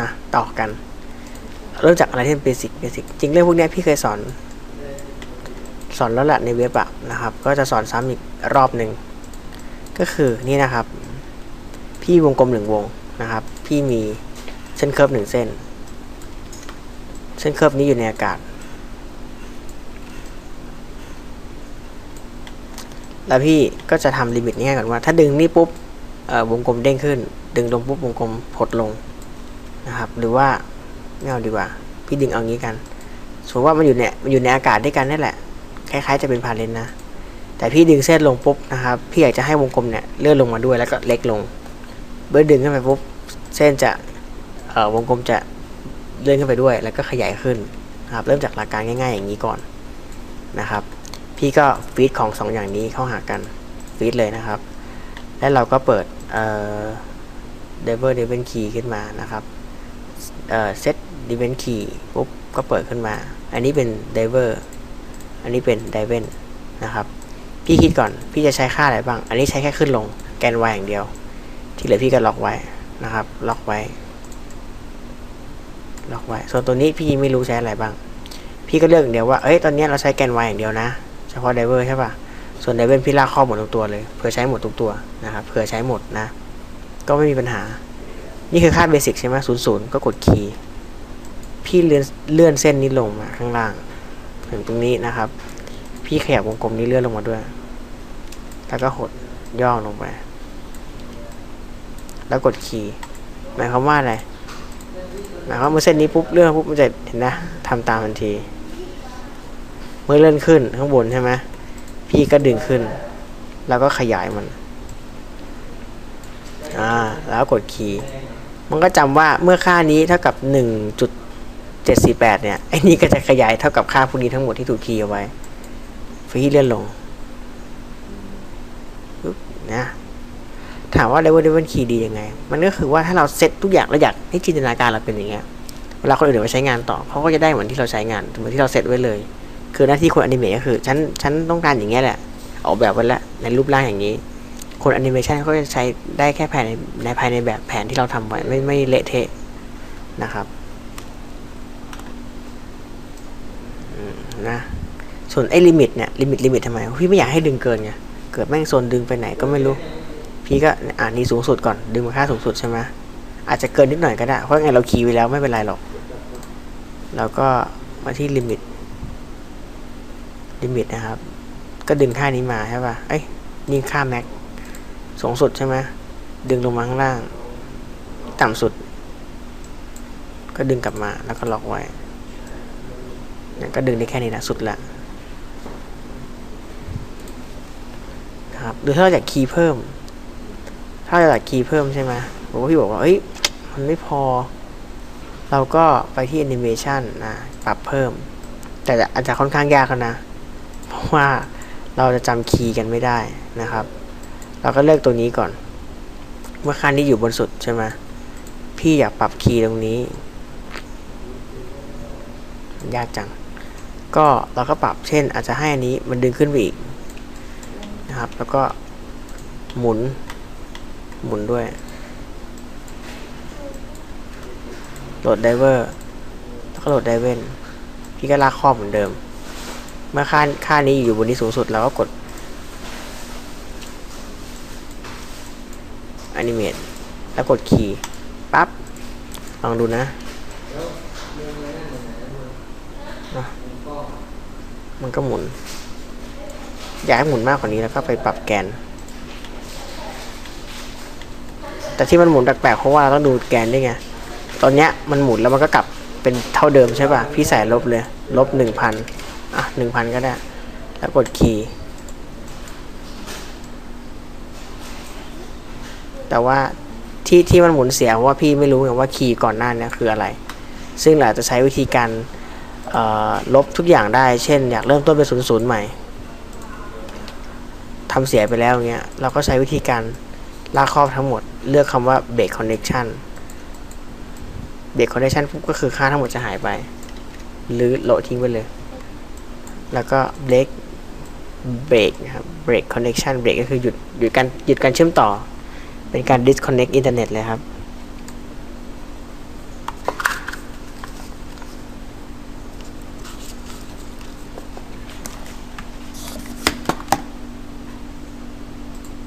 นะต่อกัน เริ่มจากอะไรที่เป็นเบสิกเบสิกจริงเรื่องพวกนี้พี่เคยสอน สอนแล้วแหละในเว็บอะนะครับ ก็จะสอนซ้ำอีกรอบหนึ่งก็คือนี่นะครับ พี่วงกลมหนึ่งวงนะครับ พี่มีเส้นเคิร์ฟหนึ่งเส้น เส้นเคิร์ฟนี้อยู่ในอากาศ แล้วพี่ก็จะทำลิมิตง่ายก่อนว่า ถ้าดึงนี่ปุ๊บวงกลมเด้งขึ้น ดึงลงปุ๊บวงกลมหดลง นะครับ หรือว่าไม่เอาดีกว่า พี่ดึงเอางี้กันสมมติว่ามันอยู่เนี่ยมันอยู่ในอากาศด้วยกันนี่แหละคล้ายๆจะเป็นพาเลนนะ แต่พี่ดึงเส้นลงปุ๊บนะครับ พี่อยากจะให้วงกลมเนี่ยเลื่อนลงมาด้วยแล้วก็เล็กลง เมื่อดึงขึ้นไปปุ๊บเส้นจะเอ่อวงกลมจะเลื่อนขึ้นไปด้วย แล้วก็ขยายขึ้นนะครับ เริ่มจากหลักการง่ายๆอย่างนี้ก่อนนะครับ พี่ก็ฟีดของสองอย่างนี้เข้าหากันฟีดเลยนะครับ แล้วเราก็เปิดเอ่อ diver event key ขึ้นมานะครับ เอ่อ set event key ปุ๊บก็เปิดขึ้นมา อันนี้เป็น diver อันนี้เป็น diven นะครับ พี่คิดก่อนพี่จะใช้ค่าอะไรบ้าง อันนี้ใช้แค่ขึ้นลงแกน y อย่างเดียว ที่เหลือพี่ก็ล็อกไว้นะครับ ล็อกไว้ ล็อกไว้ ส่วนตัวนี้พี่ไม่รู้ใช้อะไรบ้าง พี่ก็เลือกอย่างเดียวว่า เอ้ย ตอนนี้เราใช้แกน y อย่างเดียวนะ เฉพาะ diver ใช่ป่ะส่วน diver พี่ลากข้อหมดทุกตัวเลย เผื่อใช้หมดทุกตัวนะครับ เผื่อใช้หมดนะ ก็ไม่มีปัญหา นี่คือค่าเบสิกใช่ไหมศูนย์ศูนย์ก็กดคีย์ พี่เลื่อนเลื่อนเส้นนี้ลงมาข้างล่าง ถึงตรงนี้นะครับ พี่ขยับวงกลมนี้เลื่อนลงมาด้วย แล้วก็หดย่อลงไป แล้วกดคีย์ หมายความว่าอะไร หมายความว่าเมื่อเส้นนี้ปุ๊บเลื่อนปุ๊บมันจะเห็นนะทำตามทันที เมื่อเลื่อนขึ้นข้างบนใช่ไหมพี่ก็ดึงขึ้น แล้วก็ขยายมัน อ่า แล้วกดคีย์ มันก็จำว่าเมื่อค่านี้เท่ากับ 1.748 เนี่ยไอ้นี่ก็จะขยายเท่ากับค่าพวกนี้ทั้งหมดที่ถูกคีย์เอาไว้พี่เลื่อนลงนะถามว่า level level key ดียังไง มันก็คือว่าถ้าเราเซตทุกอย่างเราอยากให้จินตนาการเราเป็นอย่างเงี้ยเวลาคนอื่นมาใช้งานต่อเขาก็จะได้เหมือนที่เราใช้งานเหมือนที่เราเซตไว้เลย คือหน้าที่คนอนิเมะก็คือฉันฉันต้องการอย่างเงี้ยแหละ ออกแบบไว้แล้วในรูปร่างอย่างนี้ คนแอนิเมชันเขาจะใช้ได้แค่ภายในในภายในแบบแผนที่เราทำไว้ไม่ไม่เละเทะนะครับนะส่วนไอ้ลิมิตเนี่ยลิมิตลิมิตทำไมพี่ไม่อยากให้ดึงเกินไงเกิดแม่งโซนดึงไปไหนก็ไม่รู้ พี่ก็อ่านี่สูงสุดก่อนดึงมาค่าสูงสุดใช่ไหมอาจจะเกินนิดหน่อยก็ได้ เพราะไงเราคีย์ไว้แล้วไม่เป็นไรหรอก แล้วก็มาที่ลิมิตลิมิตนะครับ ก็ดึงค่านี้มาใช่ป่ะเอ้ยนี่ค่าแม็ก สูงสุดใช่ไหมดึงลงมาข้างล่าง ต่ำสุด ก็ดึงกลับมาแล้วก็ล็อกไว้เนี่ยก็ดึงได้แค่นี้นะสุดละครับหรือถ้าเราอยากคีย์เพิ่ม ถ้าเราอยากคีย์เพิ่มใช่ไหมผมก็พี่บอกว่าเอ้ยมันไม่พอ เราก็ไปที่ Animation นะปรับเพิ่ม แต่อาจจะค่อนข้างยากนะ เพราะว่าเราจะจำคีย์กันไม่ได้นะครับ เราก็เลือกตัวนี้ก่อน เมื่อค่านี้อยู่บนสุดใช่ไหมพี่อยากปรับคีย์ตรงนี้ ยากจัง ก็เราก็ปรับเช่น อาจจะให้อันนี้มันดึงขึ้นไปอีกนะครับ แล้วก็หมุน หมุนด้วยโหลดไดเวอร์แล้วก็โหลดไดเวนพี่ก็ลากครอบเหมือนเดิม เมื่อค่าค่านี้อยู่บนนี้สูงสุดเราก็กด อนิเมตแล้วกดคีย์ปั๊บลองดูนะนะมันก็หมุน อยากให้หมุนมากกว่านี้แล้วก็ไปปรับแกน แต่ที่มันหมุนแปลกๆเพราะว่าเราต้องดูแกนด้วยไง ตอนเนี้ยมันหมุนแล้วมันก็กลับเป็นเท่าเดิมใช่ป่ะ พี่ใส่ลบเลย ลบหนึ่งพันอะหนึ่งพันก็ได้ แล้วกดคีย์ แต่ว่าที่ที่มันหมุนเสียเพราะว่าพี่ไม่รู้ไงว่าคีย์ก่อนหน้านี้คืออะไร ซึ่งเราจะใช้วิธีการลบทุกอย่างได้ เช่น อยากเริ่มต้นเป็นศูนย์ศูนย์ใหม่ทำเสียไปแล้วเงี้ย เราก็ใช้วิธีการลากครอบทั้งหมด เลือกคำว่า break connection break connection ปุ๊บก็คือค่าทั้งหมดจะหายไป หรือโหลดทิ้งไปเลย แล้วก็ break break นะครับ break connection break ก็คือหยุดหยุดการหยุดการเชื่อมต่อ เป็นการ disconnect อินเทอร์เน็ตเลยครับ